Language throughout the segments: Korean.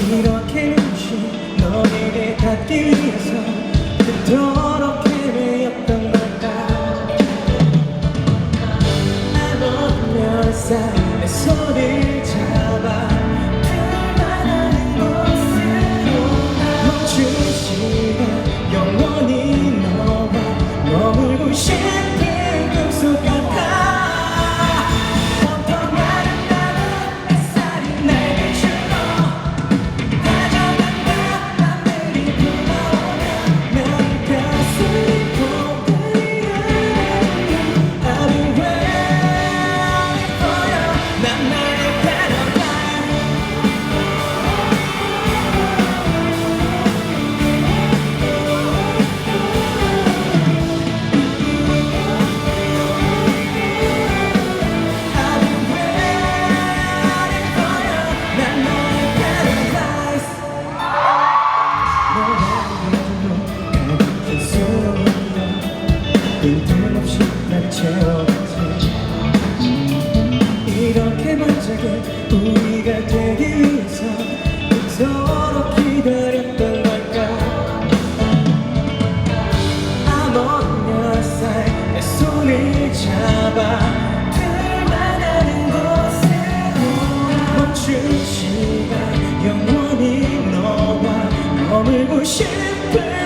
이렇게 눈치 너에게 닿기 위해서 그토록 우리가 되기 위해서 서로 기다렸던 걸까? 아무 녀석 내 손을 잡아 들만하는 곳에 멈춘 시간. 영원히 너와 머물고 싶은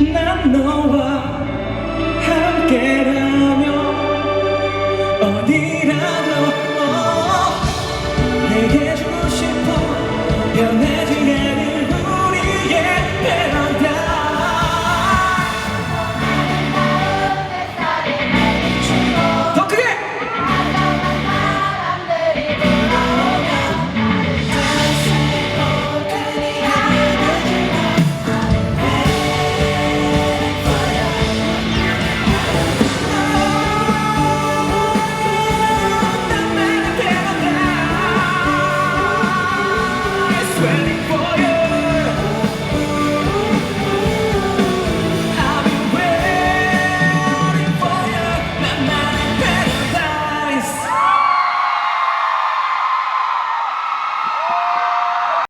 난 너와 함께라